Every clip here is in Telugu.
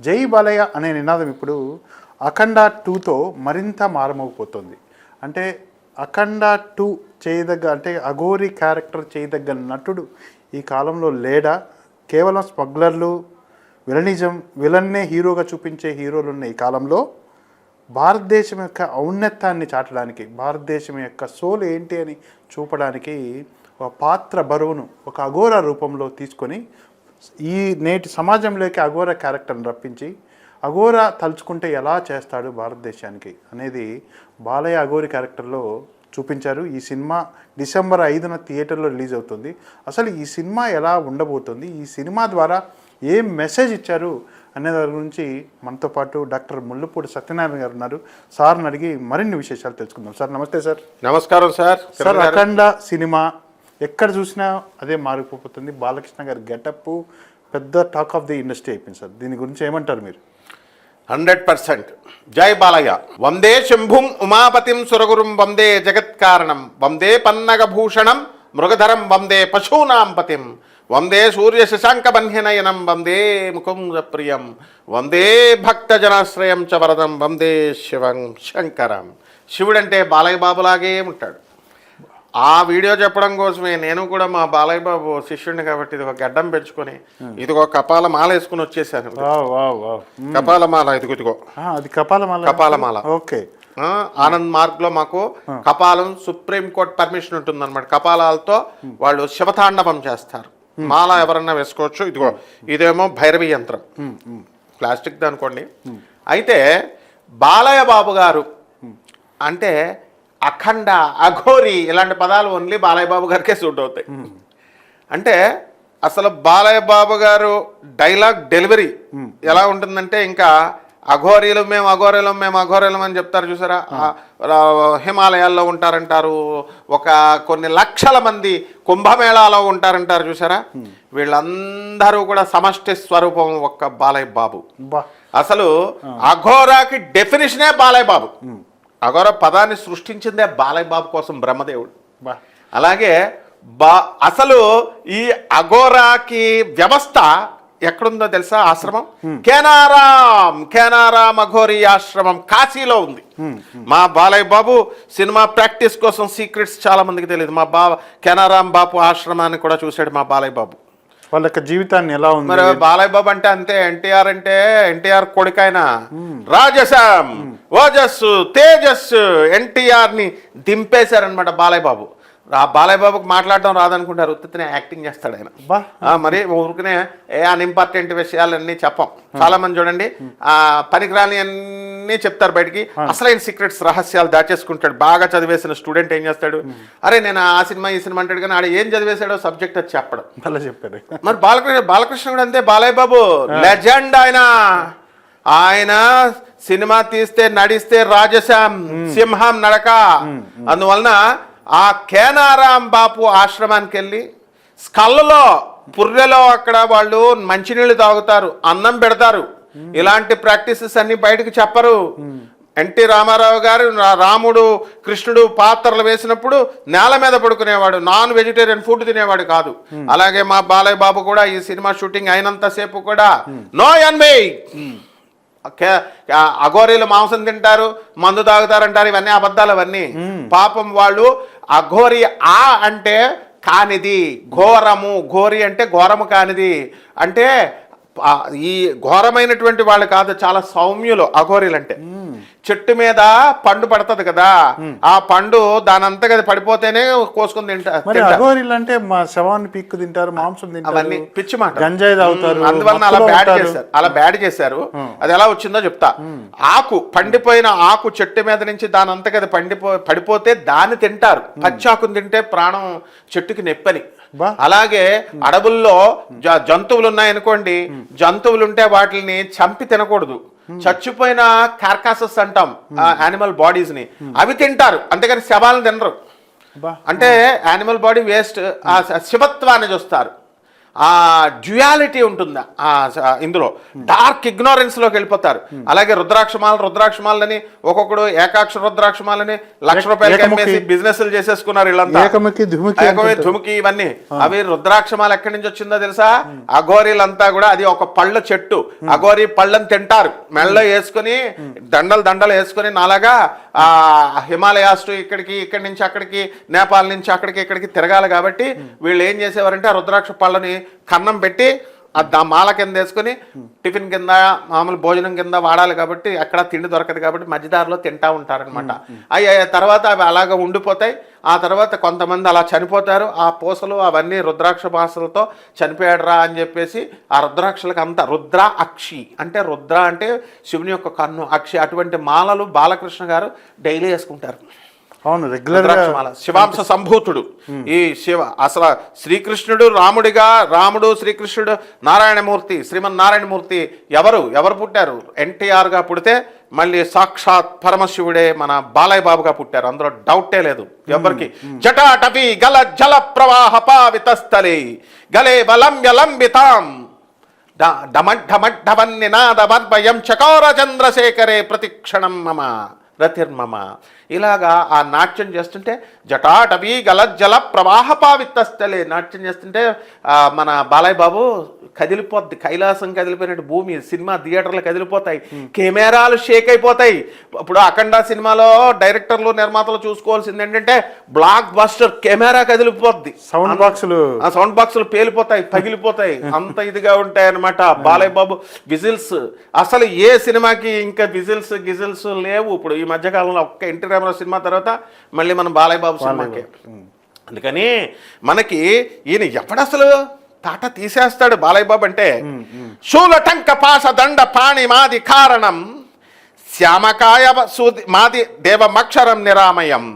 జై బాలయ్య అనే నినాదం ఇప్పుడు అఖండ టూతో మరింత మారమోగిపోతుంది. అంటే అఖండ టూ చేయదగ్గ అంటే అఘోరి క్యారెక్టర్ చేయదగ్గ నటుడు ఈ కాలంలో లేడా? కేవలం స్మగ్లర్లు విలనిజం విలన్నే హీరోగా చూపించే హీరోలు ఉన్న ఈ కాలంలో భారతదేశం యొక్క ఔన్నత్యాన్ని చాటడానికి భారతదేశం యొక్క సోల్ ఏంటి అని చూపడానికి ఒక పాత్ర బరువును ఒక అఘోర రూపంలో తీసుకొని ఈ నేటి సమాజంలోకి అఘోర క్యారెక్టర్ని రప్పించి అఘోర తలుచుకుంటే ఎలా చేస్తాడు భారతదేశానికి అనేది బాలయ్య అఘోరి క్యారెక్టర్లో చూపించారు. ఈ సినిమా డిసెంబర్ ఐదున థియేటర్లో రిలీజ్ అవుతుంది. అసలు ఈ సినిమా ఎలా ఉండబోతుంది? ఈ సినిమా ద్వారా ఏం మెసేజ్ ఇచ్చారు? అనే దాని గురించి మనతో పాటు డాక్టర్ ముళ్ళపూడి సత్యనారాయణ గారు ఉన్నారు. సార్ని అడిగి మరిన్ని విశేషాలు తెలుసుకుందాం. సార్ నమస్తే సార్. నమస్కారం సార్. సార్ అఖండ సినిమా ఎక్కడ చూసినా అదే మారిపోతుంది. బాలకృష్ణ గారి గెటప్ పెద్ద టాక్ ఆఫ్ ది ఇండస్ట్రీ అయిపోయింది సార్. దీని గురించి ఏమంటారు మీరు? Hundred percent. జై బాలయ్య. వందే శంభుం ఉమాపతిం సురగురుం వందే జగత్కారణం. వందే పన్నగభూషణం మృగధరం వందే పశూనాం పతిం వందే సూర్య శశాంక వందే ముకుంద ప్రియం వందే భక్తజనాశ్రయం చ వరదం. వందే శివం శంకరం. శివుడంటే బాలయ్య బాబులాగే ఉంటాడు. ఆ వీడియో చెప్పడం కోసమే. నేను కూడా మా బాలయ్య బాబు శిష్యుడిని కాబట్టి ఇది ఒక గడ్డం పెంచుకొని ఇది ఒక కపాల మాల వేసుకుని వచ్చేసాను. కపాల మాల ఇదిగో ఇదిగో. అది కపాలమాల కపాలమాల. ఓకే. ఆనంద్ మార్గ్లో మాకు కపాలం సుప్రీం కోర్ట్ పర్మిషన్ ఉంటుంది అనమాట కపాలాలతో వాళ్ళు శివతాండవం చేస్తారు. మాల ఎవరన్నా వేసుకోవచ్చు. ఇదిగో ఇదేమో భైరవి యంత్రం. ప్లాస్టిక్ అనుకోండి. అయితే బాలయ్య బాబు గారు అంటే అఖండ అఘోరి ఇలాంటి పదాలు ఓన్లీ బాలయ్య బాబు గారికే సూట్ అవుతాయి. అంటే అసలు బాలయ్య బాబు గారు డైలాగ్ డెలివరీ ఎలా ఉంటుందంటే ఇంకా అఘోరీలు మేము అఘోరీలం మేము అఘోరీలం అని చెప్తారు చూసారా? హిమాలయాల్లో ఉంటారంటారు ఒక కొన్ని లక్షల మంది కుంభమేళాలో ఉంటారంటారు చూసారా? వీళ్ళందరూ కూడా సమష్టి స్వరూపం ఒక్క బాలయ్య బాబు అసలు అఘోరాకి డెఫినేషనే బాలయ్య బాబు అఘోర పదాన్ని సృష్టించిందే బాలయ్య బాబు కోసం బ్రహ్మదేవుడు. అలాగే బా అసలు ఈ అఘోరాకి వ్యవస్థ ఎక్కడుందో తెలుసా? ఆశ్రమం? కేనారాం కేనారాం అఘోరి ఆశ్రమం కాశీలో ఉంది. మా బాలయ్య బాబు సినిమా ప్రాక్టీస్ కోసం సీక్రెట్స్ చాలా మందికి తెలియదు. మా బా కేనారాం బాపు ఆశ్రమాన్ని కూడా చూశాడు మా బాలయ్య బాబు వాళ్ళ యొక్క జీవితాన్ని ఎలా ఉంది? మరి బాలయ్య బాబు అంటే అంతే ఎన్టీఆర్ అంటే ఎన్టీఆర్ కొడుకైన. రాజసం ఓజస్సు తేజస్సు ఎన్టీఆర్ని దింపేశారనమాట బాలయ్య బాబు. ఆ బాలయ్య బాబుకి మాట్లాడడం రాదనుకుంటారు ఉత్తినే యాక్టింగ్ చేస్తాడు ఆయన. మరి ఊరికనే ఏ అన్ఇంపార్టెంట్ విషయాలన్నీ చెప్పం. చాలా మంది చూడండి ఆ పనికిరాని అన్నీ చెప్తారు బయటికి. అసలైన సీక్రెట్స్ రహస్యాలు దాచేసుకుంటాడు. బాగా చదివేసిన స్టూడెంట్ ఏం చేస్తాడు? అరే నేను ఆ సినిమా ఈ సినిమా అంటాడు కానీ ఆడ ఏం చదివేశాడో సబ్జెక్ట్ అది చెప్పడం. అలా చెప్పారు మరి బాలకృష్ణ బాలకృష్ణ కూడా అంతే. బాలయ్య బాబు లెజెండ్ ఆయన. ఆయన సినిమా తీస్తే నడిస్తే రాజశాం సింహం నడక. అందువలన ఆ కేనారాం బాపు ఆశ్రమానికి వెళ్ళి స్కల్లో పుర్రెలో అక్కడ వాళ్ళు మంచినీళ్ళు తాగుతారు అన్నం పెడతారు. ఇలాంటి ప్రాక్టీసెస్ అన్ని బయటకు చెప్పరు. ఎన్టీ రామారావు గారు రాముడు కృష్ణుడు పాత్రలు వేసినప్పుడు నేల మీద పడుకునేవాడు. నాన్ వెజిటేరియన్ ఫుడ్ తినేవాడు కాదు. అలాగే మా బాలయ్య బాబు కూడా ఈ సినిమా షూటింగ్ అయినంతసేపు కూడా నో ఎన్వే. అఘోరీలు మాంసం తింటారు మందు తాగుతారంటారు ఇవన్నీ అబద్ధాలు అవన్నీ. పాపం వాళ్ళు అఘోరి ఆ అంటే కానిది. ఘోరము ఘోరి అంటే ఘోరము కానిది. అంటే ఈ ఘోరమైనటువంటి వాళ్ళు కాదు చాలా సౌమ్యులు అఘోరీలు అంటే చెట్టు మీద పండు పడుతుంది కదా ఆ పండు దానంతగా అది పడిపోతేనే కోసుకుని తింటారు. అంటే మా శవాన్ని పీక్కు తింటారు మాంసం అవన్నీ తింటారు పిచ్చి మాట. గంజాయి తాగుతారు అందువలన అలా బ్యాడ్. చేశారు అలా బ్యాడ్ చేశారు. అది ఎలా వచ్చిందో చెప్తా. ఆకు పండిపోయిన ఆకు చెట్టు మీద నుంచి దాని అంతగా అది పండిపో పడిపోతే దాన్ని తింటారు. పచ్చాకుని తింటే ప్రాణం చెట్టుకి నొప్పని. అలాగే అడవుల్లో జంతువులు ఉన్నాయనుకోండి జంతువులు ఉంటే వాటిని చంపి తినకూడదు. చచ్చిపోయిన కార్కాసస్ అంటాం యానిమల్ బాడీస్ని. అవి తింటారు అంతేగాని శవాలను తినరు. అంటే యానిమల్ బాడీ వేస్ట్ శివత్వాన్ని చూస్తారు. ఆ డ్యుయాలిటీ ఉంటుంది? ఇందులో. డార్క్ ఇగ్నోరెన్స్లోకి వెళ్ళిపోతారు. అలాగే రుద్రాక్షమాల రుద్రాక్షమాలని ఒక్కొక్కడు ఏకాక్ష రుద్రాక్షమాలని లక్ష రూపాయలకి. అమ్మేసి బిజినెస్లు చేసేసుకున్నారు వీళ్ళంతా ధుముకి ఇవన్నీ. అవి రుద్రాక్షమాలు ఎక్కడి నుంచి వచ్చిందో తెలుసా? అఘోరీలంతా కూడా అది ఒక పళ్ళ చెట్టు. అఘోరి పళ్ళని తింటారు. మెళ్ళలో వేసుకుని దండలు దండలు వేసుకుని నాలాగా హిమాలయాస్ టు ఇక్కడికి ఇక్కడి నుంచి అక్కడికి నేపాల్ నుంచి అక్కడికి ఇక్కడికి తిరగాలి కాబట్టి వీళ్ళు ఏం చేసేవారంటే ఆ రుద్రాక్ష పళ్ళని కన్నం పెట్టి ఆ దా మాల కింద వేసుకుని టిఫిన్ కింద మామూలు భోజనం కింద వాడాలి కాబట్టి అక్కడ తిండి దొరకదు కాబట్టి మధ్యదారిలో తింటా ఉంటారనమాట అవి తర్వాత అవి అలాగ ఉండిపోతాయి. ఆ తర్వాత కొంతమంది అలా చనిపోతారు. ఆ పూసలు అవన్నీ రుద్రాక్ష భాషలతో చనిపోయాడురా అని చెప్పేసి ఆ రుద్రాక్షలకు అంత రుద్ర అక్షి అంటే రుద్ర అంటే శివుని యొక్క కన్ను అక్షి అటువంటి మాలలు బాలకృష్ణ గారు డైలీ వేసుకుంటారు. అవును రెగ్యులర్ శివాంశ సంభూతుడు. ఈ శివ అసలు శ్రీకృష్ణుడు రాముడిగా రాముడు శ్రీకృష్ణుడు నారాయణమూర్తి శ్రీమన్ నారాయణమూర్తి ఎవరు? ఎవరు పుట్టారు? ఎన్టీఆర్గా పుడితే మళ్ళీ సాక్షాత్ పరమశివుడే మన బాలయ్య బాబుగా పుట్టారు. అందులో డౌటే లేదు. ఎవరికి? జటాటపి గల జల ప్రవాహ పావితస్థలి. గలే వలంబ్య లంబితాం డమడ్డమడ్డవన్నినాదమద్భయం చకోర చంద్రశేఖరే ప్రతిక్షణం మమ రతిర్మమ. ఇలాగా ఆ నాట్యం చేస్తుంటే జటాటవీ గలజ్జల ప్రవాహ పావిత్తస్థలే. నాట్యం చేస్తుంటే మన బాలయ్య బాబు కదిలిపోద్ది. కైలాసం కదిలిపోయినట్టు భూమి సినిమా థియేటర్లు కదిలిపోతాయి. కెమెరాలు షేక్ అయిపోతాయి. ఇప్పుడు అఖండ సినిమాలో డైరెక్టర్లు నిర్మాతలు చూసుకోవాల్సింది ఏంటంటే బ్లాక్ బస్టర్ కెమెరా కదిలిపోద్ది. సౌండ్ బాక్సులు. ఆ సౌండ్ బాక్సులు పేలిపోతాయి పగిలిపోతాయి. అంత ఇదిగా ఉంటాయి అనమాట బాలయ్య బాబు విజిల్స్. అసలు ఏ సినిమాకి ఇంకా విజిల్స్ గిజిల్స్ లేవు. ఇప్పుడు ఈ మధ్య కాలంలో ఒక్క ఎన్టీ రామారావు సినిమా తర్వాత మళ్ళీ మనం బాలయ్య బాబు సినిమాకి. అందుకని మనకి ఈయన ఎప్పుడసలు తాట తీసేస్తాడు బాలయ్య బాబు అంటే? శూలటంక పాస దండ పాణి మాది కారణం. శ్యామకాయ సూది మాది దేవమక్షరం నిరామయం.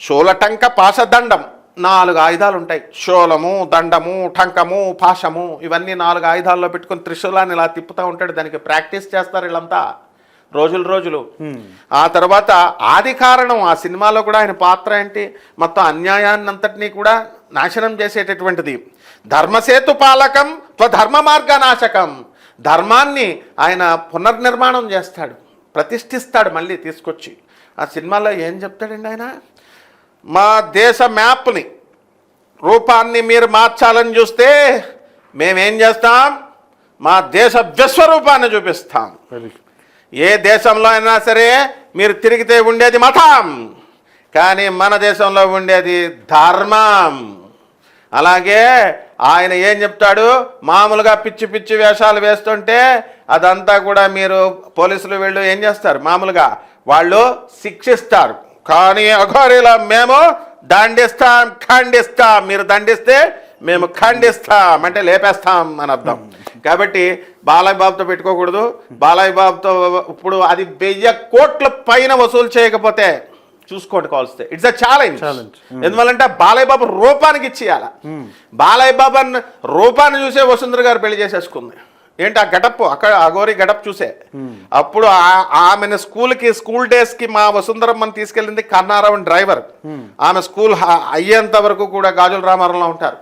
శూలటంక పాశదండం నాలుగు ఆయుధాలు ఉంటాయి. శూలము దండము టంకము పాశము ఇవన్నీ నాలుగు ఆయుధాల్లో పెట్టుకుని త్రిశూలాన్ని ఇలా తిప్పుతూ ఉంటాడు. దానికి ప్రాక్టీస్ చేస్తారు వీళ్ళంతా. రోజులు రోజులు. ఆ తర్వాత ఆది కారణం ఆ సినిమాలో కూడా ఆయన పాత్ర ఏంటి? మొత్తం అన్యాయాన్ని అంతటినీ కూడా నాశనం చేసేటటువంటిది. ధర్మసేతు పాలకం త్వధర్మ మార్గ నాశకం ధర్మాన్ని ఆయన పునర్నిర్మాణం చేస్తాడు ప్రతిష్ఠిస్తాడు మళ్ళీ తీసుకొచ్చి. ఆ సినిమాలో ఏం చెప్తాడండి ఆయన? మా దేశ మ్యాప్ని రూపాన్ని మీరు మార్చాలని చూస్తే మేమేం చేస్తాం? మా దేశ విశ్వరూపాన్ని చూపిస్తాం. ఏ దేశంలో అయినా సరే మీరు తిరిగితే ఉండేది మతం కానీ మన దేశంలో ఉండేది ధర్మం. అలాగే ఆయన ఏం చెప్తాడు? మామూలుగా పిచ్చి పిచ్చి వేషాలు వేస్తుంటే అదంతా కూడా మీరు పోలీసులు వీళ్ళు ఏం చేస్తారు? మామూలుగా వాళ్ళు శిక్షిస్తారు. కానీ అఘోరీలో మేము దండిస్తాం ఖండిస్తాం. మీరు దండిస్తే మేము ఖండిస్తాం అంటే లేపేస్తాం అని అర్థం. కాబట్టి బాలయ్య బాబుతో పెట్టుకోకూడదు. బాలయ్య బాబుతో ఇప్పుడు అది వెయ్యి కోట్ల పైన వసూలు చేయకపోతే చూసుకోండి కాల్స్తే ఇట్స్ అ ఛాలెంజ్. ఎందువల్లంటే బాలయ్య బాబు రూపానికి ఇచ్చేయాల. బాలయ్య బాబు అన్న రూపాన్ని చూసే వసుంధర గారు పెళ్ళి చేసేసుకుంది. ఏంటి ఆ గడప్ అక్కడ అఘోరి గడప్ చూసే. అప్పుడు ఆ- ఆమెను స్కూల్కి స్కూల్ డేస్కి మా వసుంధరమ్మని తీసుకెళ్ళింది కన్నారావు డ్రైవర్. ఆమె స్కూల్ అయ్యేంత వరకు కూడా గాజుల రామారంలో ఉంటారు.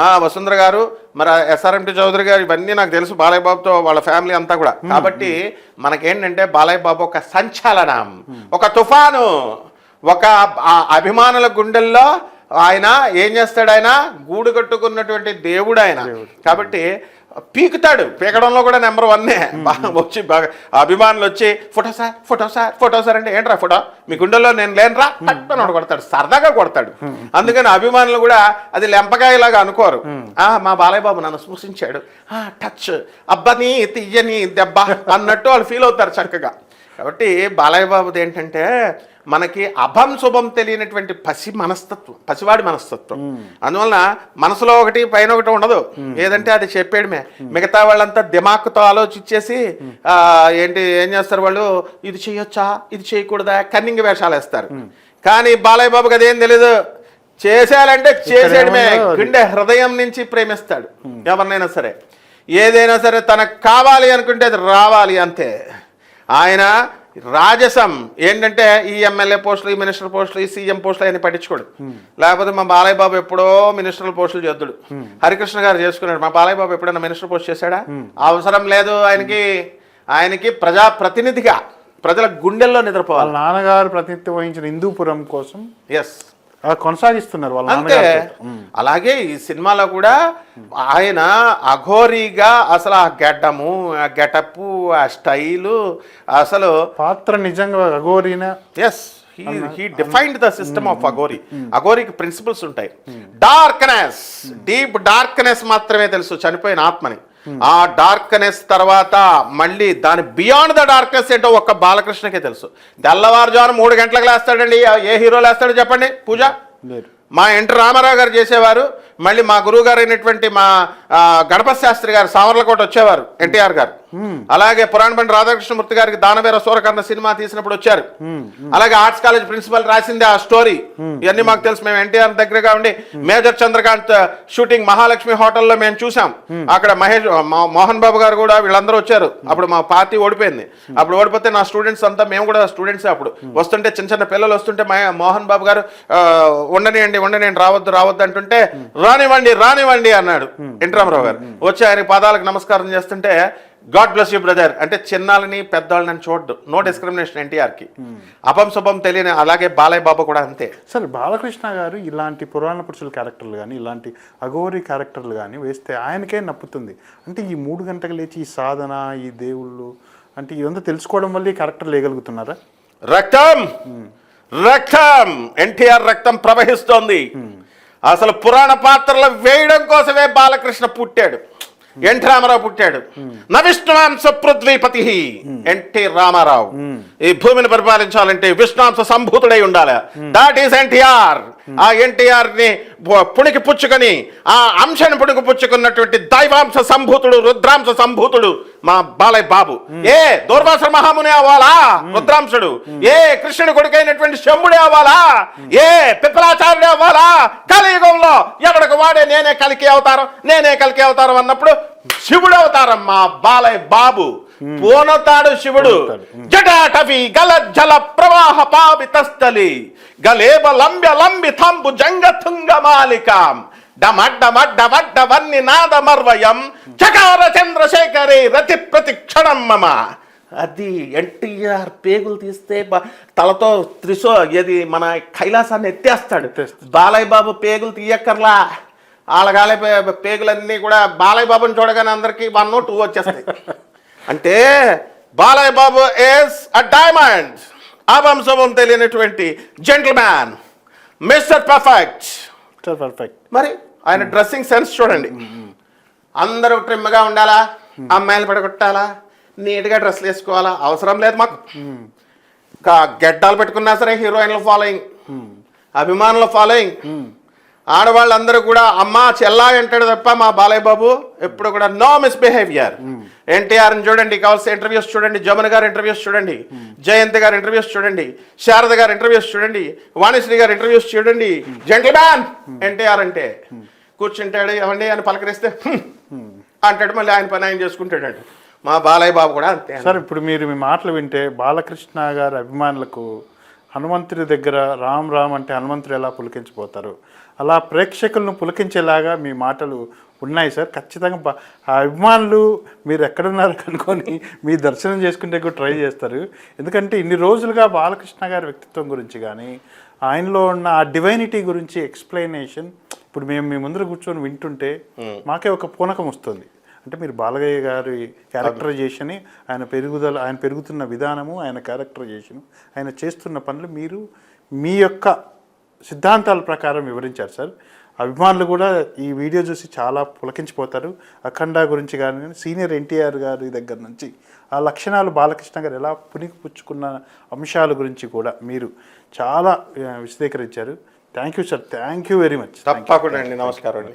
ఆ వసుంధర గారు మరి ఎస్ఆర్ఎంటి చౌదరి గారు ఇవన్నీ నాకు తెలుసు బాలయ్య బాబుతో వాళ్ళ ఫ్యామిలీ అంతా కూడా. కాబట్టి మనకేంటంటే బాలయ్య బాబు ఒక సంచలనం ఒక తుఫాను ఒక అభిమానుల గుండెల్లో ఆయన ఏం చేస్తాడు ఆయన? గూడు కట్టుకున్నటువంటి దేవుడు. ఆయన కాబట్టి పీకుతాడు. పీకడంలో కూడా నెంబర్ వన్నే. బాగా వచ్చి బాగా అభిమానులు వచ్చి photo sir photo sir photo sir అంటే ఏంట్రా ఫోటో? మీ గుండెల్లో నేను లేనురా? పట్టుకొని కొడతాడు. సరదాగా కొడతాడు. అందుకని అభిమానులు కూడా అది లెంపకాయలాగా అనుకోరు. ఆ మా బాలయ్య బాబు నన్ను స్పృశించాడు. ఆ టచ్. అబ్బని తీయని దెబ్బ అన్నట్టు వాళ్ళు ఫీల్ అవుతారు చక్కగా. కాబట్టి బాలయ్య బాబుది ఏంటంటే మనకి అభం శుభం తెలియనటువంటి పసి మనస్తత్వం పసివాడి మనస్తత్వం. అందువలన మనసులో ఒకటి పైన ఒకటి ఉండదు. ఏదంటే అది చెప్పేయడమే. మిగతా వాళ్ళంతా దిమాకుతో ఆలోచించేసి ఆ, ఏంటి ఏం చేస్తారు వాళ్ళు? ఇది చేయొచ్చా? ఇది చేయకూడదా? కన్నింగ్ వేషాలు వేస్తారు. కానీ బాలయ్య బాబుకి అదేం తెలీదు. చేసేయాలంటే చేసేయడమే. గుండె హృదయం నుంచి ప్రేమిస్తాడు. ఎవరినైనా సరే. ఏదైనా సరే తనకు కావాలి అనుకుంటే అది రావాలి అంతే. ఆయన రాజసం ఏంటంటే ఈ ఎమ్మెల్యే పోస్టులు ఈ మినిస్టర్ పోస్టులు ఈ సీఎం పోస్టులు అని పట్టించుకోడు. లేకపోతే మా బాలయ్య బాబు ఎప్పుడో మినిస్టర్ పోస్టులు చేద్దుడు. హరికృష్ణ గారు చేసుకున్నాడు. మా బాలయ్య బాబు ఎప్పుడైనా మినిస్టర్ పోస్ట్ చేశాడా? అవసరం లేదు ఆయనకి ఆయనకి ప్రజా ప్రతినిధిగా ప్రజల గుండెల్లో నిద్రపోవాలి. నాన్నగారు ప్రతినిధ్యం వహించిన హిందూపురం కోసం ఎస్ కొనసాగిస్తున్నారు వాళ్ళ అంతే. అలాగే ఈ సినిమాలో కూడా ఆయన అఘోరీగా అసలు ఆ గడ్డము ఆ గెటప్ ఆ స్టైలు అసలు పాత్ర నిజంగా అఘోరీన? Yes he defined the system of Aghori అగోరికి principles ఉంటాయి. డార్క్నెస్ డీప్ డార్క్నెస్ మాత్రమే తెలుసు చనిపోయిన ఆత్మని. ఆ డార్క్నెస్ తర్వాత మళ్ళీ దాని బియాండ్ ద డార్క్నెస్ ఏంటో ఒక్క బాలకృష్ణకే తెలుసు. తెల్లవారుజాము మూడు గంటలకు లేస్తాడండి ఏ హీరో లేస్తాడో చెప్పండి పూజ? మా ఎన్టీ రామారావు గారు చేసేవారు మళ్ళీ మా గురువు గారు అయినటువంటి మా గణపతి శాస్త్రి గారు సామర్లకోట వచ్చేవారు ఎన్టీఆర్ గారు. అలాగే పురాణబండి రాధాకృష్ణమూర్తి గారికి దానవీర సూరకర్ణ సినిమా తీసినప్పుడు వచ్చారు. అలాగే ఆర్ట్స్ కాలేజ్ ప్రిన్సిపల్ రాసింది ఆ స్టోరీ. ఇవన్నీ మాకు తెలుసు. మేము ఎన్టీఆర్ దగ్గరగా ఉండి మేజర్ చంద్రకాంత్ షూటింగ్ మహాలక్ష్మి హోటల్లో మేము చూసాం. అక్కడ మహేష్ మోహన్ బాబు గారు కూడా వీళ్ళందరూ వచ్చారు. అప్పుడు మా పార్టీ ఓడిపోయింది. అప్పుడు ఓడిపోతే నా స్టూడెంట్స్ అంతా మేము కూడా స్టూడెంట్స్ అప్పుడు. వస్తుంటే చిన్న చిన్న పిల్లలు వస్తుంటే మోహన్ బాబు గారు ఆ, ఉండనియండి ఉండనియండి రావద్దు రావద్దు అంటుంటే రానివ్వండి రానివ్వండి అన్నాడు. ఎన్టీ రామారావు గారు. వచ్చి ఆయన పాదాలకు నమస్కారం చేస్తుంటే గాడ్ బ్లెస్ యూ బ్రదర్ అంటే చిన్నాలని పెద్దవాళ్ళని చూడడు నో డిస్క్రిమినేషన్ ఎన్టీఆర్కి అపం శుభం తెలియని అలాగే బాలయ్య బాబు కూడా అంతే. సరే బాలకృష్ణ గారు ఇలాంటి పురాణ పురుషుల క్యారెక్టర్లు కానీ ఇలాంటి అఘోరి క్యారెక్టర్లు కానీ వేస్తే ఆయనకే నప్పుతుంది. అంటే ఈ మూడు గంటలకు లేచి ఈ సాధన ఈ దేవుళ్ళు అంటే ఇదంతా తెలుసుకోవడం వల్ల ఈ క్యారెక్టర్ లేగలుగుతున్నారా రక్తం! రక్తం! ఎన్టీఆర్ రక్తం ప్రవహిస్తోంది. అసలు పురాణ పాత్రలు వేయడం కోసమే బాలకృష్ణ పుట్టాడు. ఎన్టీ రామారావు పుట్టాడు. నవిష్ణువాంశ పృథ్వీపతి. ఎన్టీ రామారావు. ఈ భూమిని పరిపాలించాలంటే విష్ణువాంశ సంభూతుడై ఉండాలి. దాట్ ఈస్ ఎన్టీఆర్ ఆ ఎన్టీఆర్ని పు- పుణికి పుచ్చుకొని ఆ అంశాన్ని పుణికి పుచ్చుకున్నటువంటి దైవాంశ సంభూతుడు రుద్రాంశ సంభూతుడు మా బాలయ్య బాబు. ఏ దూర్వాస మహాముని అవ్వాలా? రుద్రాంశుడు. ఏ కృష్ణుడి కొడుకైనటువంటి శంభుడే అవ్వాలా? ఏ పిప్పలాచార్యుడే అవ్వాలా? కలియుగంలో ఎవడికి వాడే నేనే కలికి అవతారం నేనే కలికి అవతారం అన్నప్పుడు శివుడు అవతారం మా బాలయ్య బాబు. పూనతాడు శివుడు. జటాటవి గల జల ప్రవాహ పావితస్థలి. గలేబ లంబ్య లంబి తంబు జంగ తుంగ మాలికాం. నాదమర్వయం చకార చంద్రశేఖరే రతి ప్రతి క్షణం మమ. అది ఎన్టీఆర్ పేగులు తీస్తే తలతో త్రిశో ఇది మన కైలాసాన్ని ఎత్తేస్తాడు. బాలయ్య బాబు పేగులు తీయక్కర్లా. పే- పేగులన్నీ కూడా బాలయ్య బాబుని చూడగానే అందరికి వన్ టూ వచ్చేస్తాయి. అంటే Balayya Babu is a diamond ఆవంశవం తెలియనటువంటి gentleman mister perfect sir perfect మరి ఆయన డ్రెస్సింగ్ సెన్స్ చూడండి. అందరూ ట్రిమ్గా ఉండాలా? అమ్మాయిలు పడగొట్టాలా? నీట్గా డ్రెస్లు వేసుకోవాలా? అవసరం లేదు మాకు. గెడ్డాలు పెట్టుకున్నా సరే హీరోయిన్ల ఫాలోయింగ్ అభిమానుల ఫాలోయింగ్ ఆడవాళ్ళందరూ కూడా అమ్మ చెల్లా అంటాడు తప్ప మా బాలయ్య బాబు ఎప్పుడు కూడా నో మిస్బిహేవియర్ ఎన్టీఆర్ చూడండి కావాల్సిన ఇంటర్వ్యూస్ చూడండి జమున గారి ఇంటర్వ్యూస్ చూడండి జయంతి గారి ఇంటర్వ్యూస్ చూడండి శారద గారి ఇంటర్వ్యూస్ చూడండి వాణిశ్రీ గారి ఇంటర్వ్యూస్ చూడండి జెంటిల్ మ్యాన్ ఎన్టీఆర్ అంటే కూర్చుంటాడు ఏమండి? అని పలకరిస్తే అంటాడు మళ్ళీ ఆయన పని ఆయన చేసుకుంటాడంట. మా బాలయ్య బాబు కూడా అంతే సార్ ఇప్పుడు మీరు మీ మాటలు వింటే బాలకృష్ణ గారి అభిమానులకు హనుమంతుడి దగ్గర రామ్ రామ్ అంటే హనుమంతుడు ఎలా పులికించిపోతారు? అలా ప్రేక్షకులను పులికించేలాగా మీ మాటలు ఉన్నాయి సార్. ఖచ్చితంగా అభిమానులు మీరు ఎక్కడున్నారు కనుకొని మీ దర్శనం చేసుకుంటే కూడా ట్రై చేస్తారు. ఎందుకంటే ఇన్ని రోజులుగా బాలకృష్ణ గారి వ్యక్తిత్వం గురించి కానీ ఆయనలో ఉన్న ఆ డివైనిటీ గురించి ఎక్స్ప్లెనేషన్ ఇప్పుడు మేము మీ ముందర కూర్చొని వింటుంటే మాకే ఒక పూనకం వస్తుంది. అంటే మీరు బాలయ్య గారి క్యారెక్టరైజేషన్ ఆయన పెరుగుదల ఆయన పెరుగుతున్న విధానము ఆయన క్యారెక్టరైజేషన్ ఆయన చేస్తున్న పనులు మీరు మీ యొక్క సిద్ధాంతాల ప్రకారం వివరించారు సార్. అభిమానులు కూడా ఈ వీడియో చూసి చాలా పులకించిపోతారు. అఖండ గురించి కానీ సీనియర్ ఎన్టీఆర్ గారి దగ్గర నుంచి ఆ లక్షణాలు బాలకృష్ణ గారు ఎలా పునికిపుచ్చుకున్న అంశాల గురించి కూడా మీరు చాలా విశదీకరించారు. Thank you sir. Thank you very much. తప్పకుండా అండి. నమస్కారం అండి.